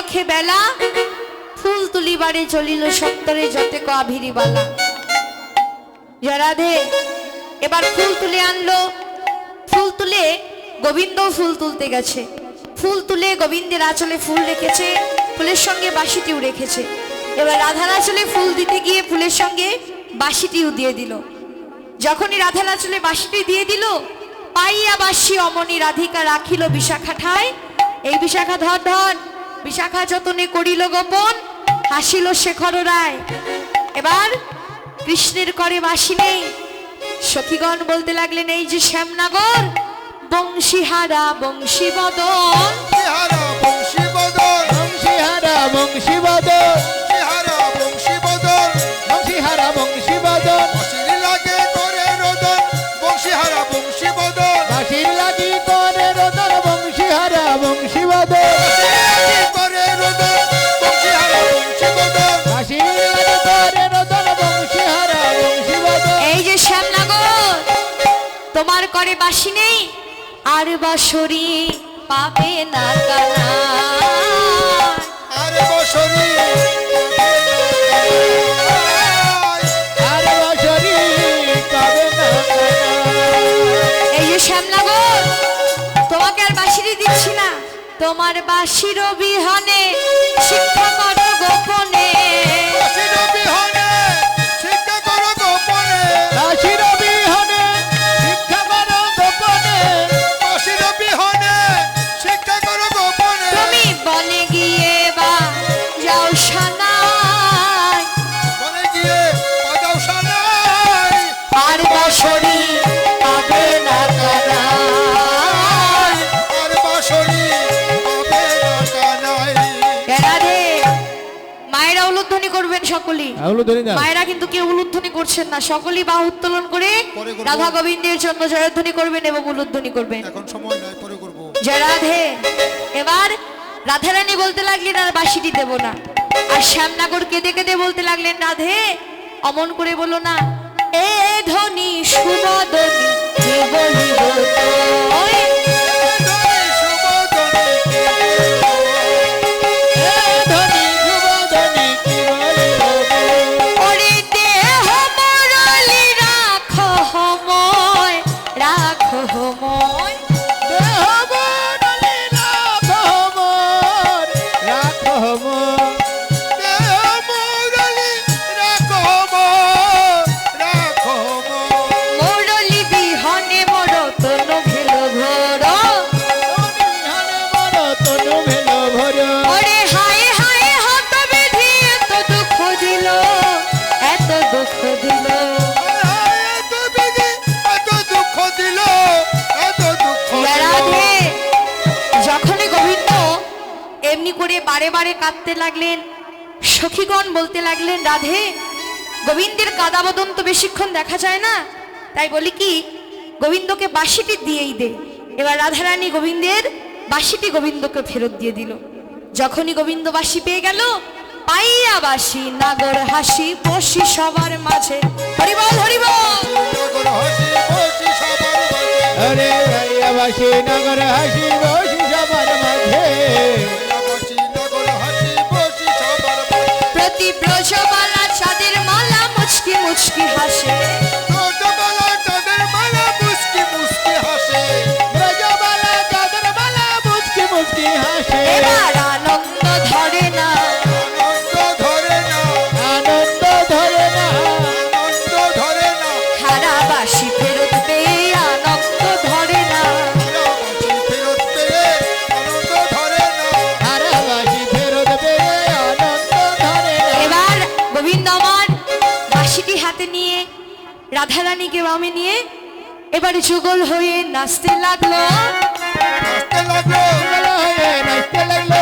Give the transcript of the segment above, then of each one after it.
নিরখে বেলা, ফুল তুলিবারে চলিল সত্তরে যতে কাভিরি বালা। জরাধে এবার ফুল তুলে আনলো। ফুল তুলে গোবিন্দ ফুল তুলতে গেছে। ফুল তুলে গোবিন্দের আঁচলে ফুল রেখেছে, ফুলের সঙ্গে বাঁশিটিও রেখেছে। এবার রাধার আঁচলে ফুল দিতে গিয়ে ফুলের সঙ্গে বাঁশিটিও দিয়ে দিল। যখনই রাধার আঁচলে বাঁশিটি দিয়ে দিল, পাইয়া বাসি অমনি রাধিকা রাখিল বিশাখা ঠায় এই বিশাখা ধর ধর বিশাখা যতনে করিল গোপন হাসিল শেখর রায়। এবার কৃষ্ণের করে বাসি নেই। সখীগণ বলতে লাগলেন এই যে শ্যামনগর বংশীহারা বংশীবদন বংশীবদন বংশীহারা বংশীবদন করে বাসি নেই আর বাসরি পাবে না কানা। আরে বসরি আর বছরি পাবে না এই যে শ্যামনগর তোমাকে আর বাসিরি দিচ্ছি না। তোমার বাসির বিহনে শিক্ষা করো গোপনে। করবেন সকলেই। না মায়েরা কিন্তু কেউ উলুধ্বনি করছেন না। সকলেই বাহু উত্তোলন করে রাধা গোবিন্দের জন্য জয়ধ্বনি করবেন এবং উলুধ্বনি করবেন। এখন সময় নাই পরে করব। জয় রাধে। এবার রাধারানী বলতে লাগলেন আর বাসিটি দেব না। আর শ্যামনগর কেঁদে কেঁদে বলতে লাগলেন রাধে অমন করে বলো না এ ধ্বনি সুবদনি কাঁদতে লাগলেন সখীগণ বলতে লাগলেন রাধে গোবিন্দের কাদাবদন তো বেশিক্ষণ দেখা যায় না। তাই বলি কি গোবিন্দকে বাঁশিটি দিয়েই দে। এবার রাধারানী গোবিন্দের বাঁশিটি গোবিন্দকে ফেরত দিয়ে দিল। যখনই গোবিন্দ বাঁশি পেয়ে গেল পাইয়া বাসি নাগর হাসি বসি সবার মাঝে। হরিবল হরিবল বাসি নগর হাসি বসি সবার মাঝে। প্রতি ব্রজবালা চাঁদের মালা মুচকি মুচকি হাসে। রাধারানীকে বামে নিয়ে এবারে যুগল হয়ে নাচতে লাগল। যুগল হয়ে নাচতে লাগল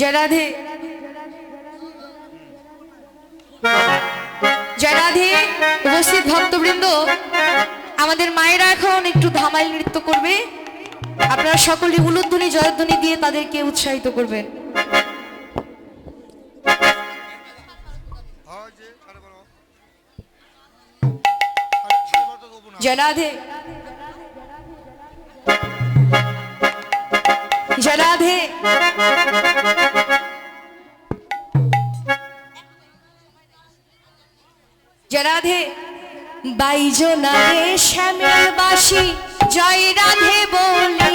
জয় রাধে। উপস্থিত ভক্তবৃন্দ, আমাদের মায়েরা এখন একটু ধামাইল নৃত্য করবে। আপনারা সকলে উলুধ্বনি জয়ধ্বনি দিয়ে তাদেরকে উৎসাহিত করবেন। জনাধে রাধে। বাইজনারে শ্যামের বাসি জয় রাধে বলি।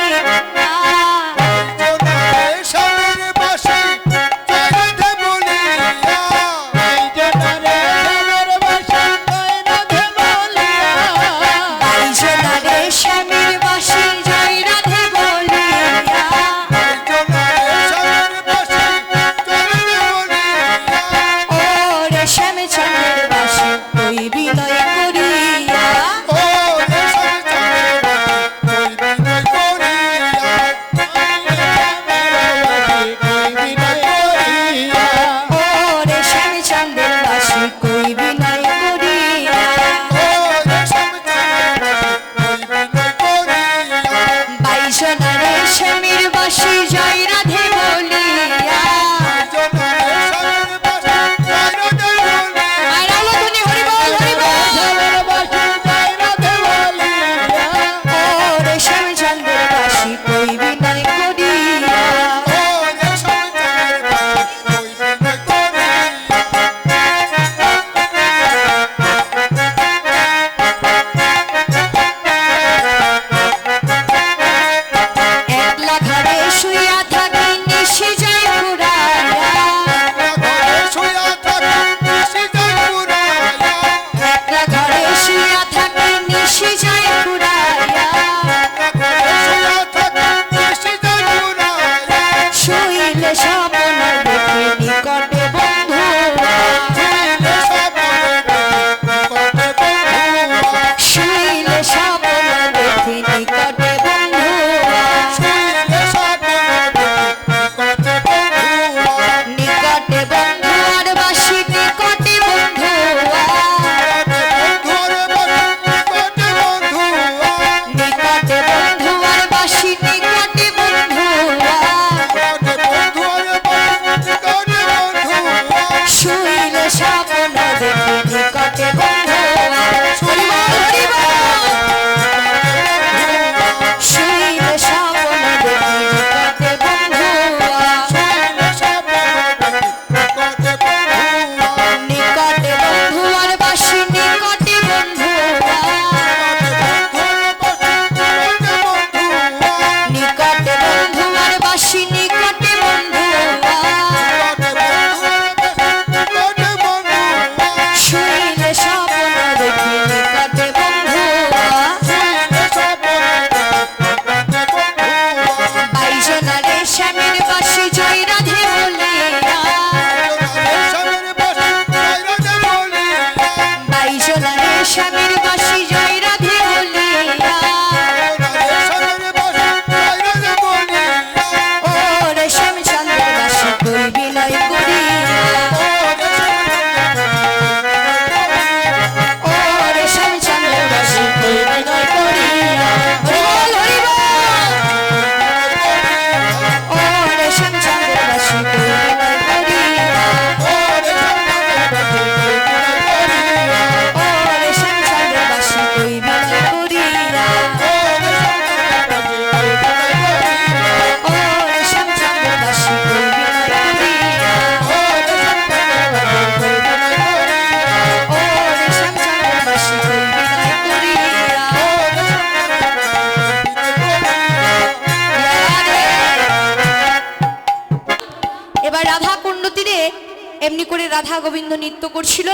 রাধা গোবিন্দ নৃত্য করছিল,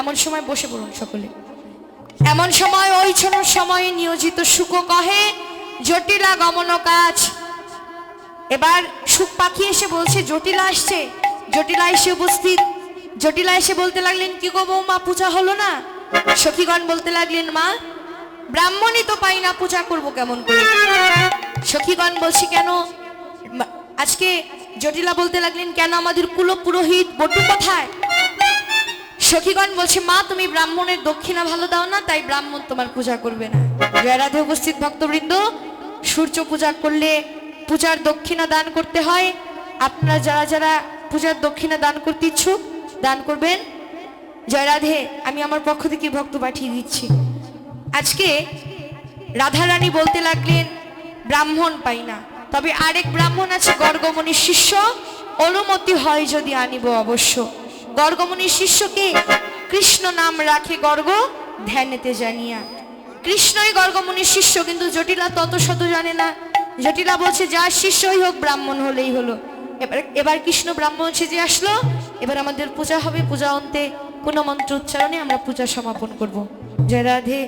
এমন সময় বসে পড়ুন সকলে। এমন সময় ওই ছোট সময়ে নিয়োজিত সুখ কহে, জটিলা গমন কাজ। এবার সুখ পাখি এসে বলছে, জটিলা আসছে জটিলা এসে উপস্থিত। জটিলা এসে বলতে লাগলেন, কি গো মা পূজা হলো না? সখীগণ বলতে লাগলেন, মা, ব্রাহ্মণই তো পাই না, পূজা করব কেমন করে? সখীগণ বলছি, কেন? আজকে জটিলা বলতে লাগলেন, কেন আমাদের কুল পুরোহিত বটু কোথায়? সখীগণ বলছে, মা, তুমি ব্রাহ্মণের দক্ষিণা ভালো দাও না, তাই ব্রাহ্মণ তোমার পূজা করবে না। জয়রাধে উপস্থিত ভক্তবৃন্দ, সূর্য পূজা করলে পূজার দক্ষিণা দান করতে হয়। আপনারা যারা যারা পূজার দক্ষিণা দান করতে ইচ্ছুক, দান করবেন। জয়রাধে, আমি আমার পক্ষ থেকে ভক্ত পাঠিয়ে দিচ্ছি। আজকে রাধারানী বলতে লাগলেন, ব্রাহ্মণ পাই না। তবে আরেক ব্রাহ্মণ আছে, গর্গমণির শিষ্য। অনুমতি হয় যদি আনিব অবশ্য। গর্গমণির শিষ্যকে কৃষ্ণ নাম রাখে গর্গ, ধ্যানেতে জানিয়া। কৃষ্ণই গর্গমণির শিষ্য, কিন্তু জটিলা তত শত জানে না। জটিলা বলছে যার শিষ্যই হোক, ব্রাহ্মণ হলেই হলো। এবার এবার কৃষ্ণ ব্রাহ্মণ সেজে আসলো। এবার আমাদের পূজা হবে, পূজা অন্তে কোনো মন্ত্র উচ্চারণে আমরা পূজা সমাপন করব। জয় রাধে।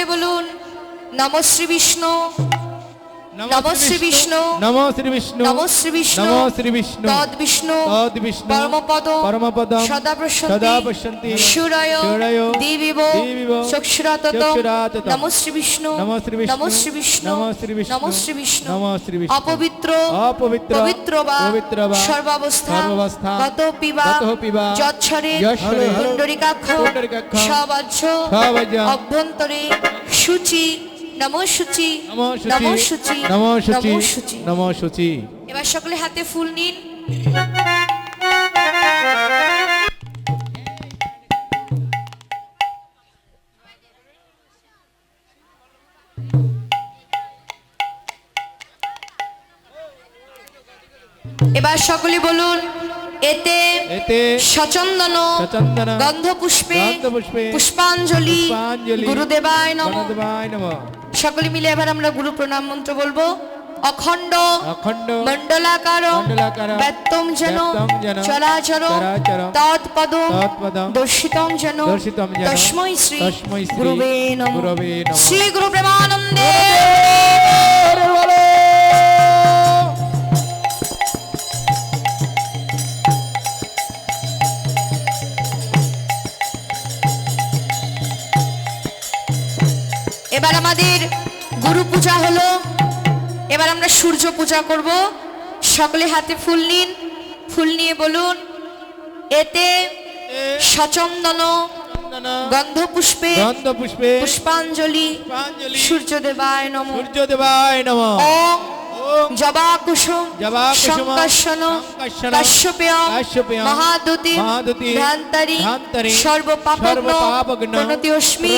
সকলে বলুন নমশ্রী বিষ্ণু। নম শ্রী বিষ্ণু নম শ্রী বিষ্ণু নম শ্রী বিষ্ণু নম শ্রী বিষ্ণু তদ বিষ্ণু তদ বিষ্ণু পরমপদ পরমপদম সদা প্রশান্তি সদা পশ্যন্তি সুরয় সুরয় দেবিব দেবিব চক্ষুরাতত নম শ্রী বিষ্ণু নম শ্রী বিষ্ণু নম শ্রী বিষ্ণু নম শ্রী বিষ্ণু নম শ্রী বিষ্ণু নম শ্রী বিষ্ণু অপবিত্র অপবিত্র পবিত্র বা পবিত্র বা সর্বাবস্থা সর্বাবস্থা গত পিবা গতঃ পিবা যচ্ছরে যচ্ছরে পুণ্ডরিকাক্ষ পুণ্ডরিকাক্ষ সবাজ্য সবাজ্য অভ্যন্তরে শুচি নম নম নম নম এবার সকলে হাতে ফুল নিন। এবার সকলে বলুন এতে সচন্দন গন্ধ পুষ্পে পুষ্পাঞ্জলি গুরুদেবায় নম। নমঃ। সকলে মিলে এবার আমরা গুরু প্রণাম মন্ত্র বলব। অখণ্ড অখণ্ড মণ্ডলাকার মণ্ডলাকার যেন চরাচর তৎপদ দর্শিতম যেন তস্মৈ শ্রী গুরুবে নম। শ্রী গুরু প্রেমানন্দে এবার আমাদের গুরু পূজা হলো। এবার আমরা সূর্য পূজা করব। সকলে হাতে ফুল নিন। ফুল নিয়ে বলুন এতে সচন্দন চন্দন গন্ধ পুষ্পে গন্ধপুষ্পে পুষ্পাঞ্জলি সূর্যদেবায় নম। সূর্যদেবায় নম। ওম জবাকুসুম শঙ্কর্ষণ শঙ্কর্ষণ কাশ্যপেয় মহাদুতি ধ্যান্তরি সর্বপাপগ্ন প্রণতিস্মি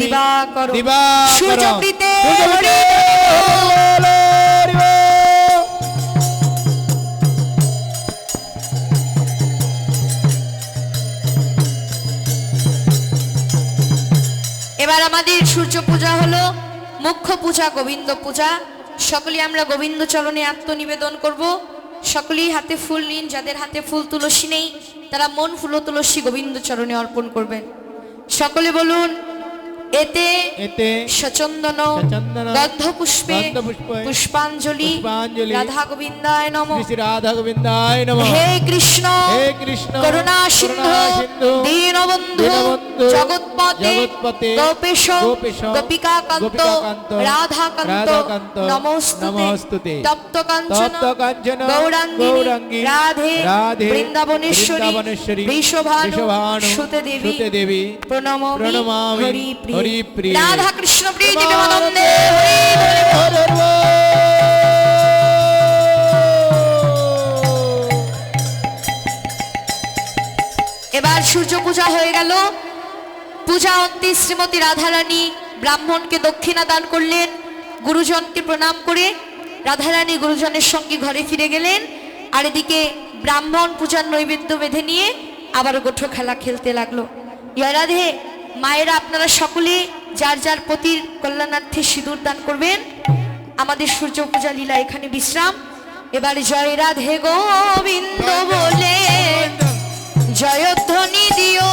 দিবাকর সূর্যপ্রীতে হরি। এবার আমাদের সূর্য পূজা হলো মুখ্য পূজা গোবিন্দ পূজা। সকলেই আমরা গোবিন্দ চরণে আত্মনিবেদন করব। সকলেই হাতে ফুল নিন যাদের হাতে ফুল তুলসী নেই তারা মন ফুল তুলসী গোবিন্দ চরণে অর্পণ করবেন। সকলে বলুন এতে এতে সচন্দন গন্ধ পুষ্পে পুষ্পাঞ্জলি রাধা গোবিন্দায় নম। রাধা গোবিন্দায় নমঃ। হে কৃষ্ণ হে কৃষ্ণ করুণা সিন্ধু করুণা সিন্ধু দীনবন্ধু দীনবন্ধু জগৎপতে গোপেশ গোপিকাকান্ত রাধাকান্ত নমস্তুতে তপ্ত কাঞ্চন গৌরাঙ্গী রাধে বৃন্দাবনেশ্বরী বৃষভানু সুতে দেবী প্রণমামি প্রণমামি হরিপ্রিয়ে হরিপ্রিয়ে। রাধা কৃষ্ণ প্রিয় হরি হরি এবার সূর্য পূজা হয়ে গেল। পূজা অন্তে শ্রীমতী রাধারানী ব্রাহ্মণকে দক্ষিণা দান করলেন গুরুজনকে প্রণাম করে রাধারানী গুরুজনের সঙ্গে ঘরে ফিরে গেলেন আর এদিকে ব্রাহ্মণ পূজার নৈবেদ্য বেঁধে নিয়ে আবার গোঠো খেলা খেলতে লাগল। ইয়া রাধে মায়েরা আপনারা সকলে যার যার পতির কল্যাণার্থে সিঁদুর দান করবেন আমাদের সূর্য পূজা লীলা এখানে বিশ্রাম। এবার জয় রাধে গোবিন্দ বলে জয়ধ্বনি দিও।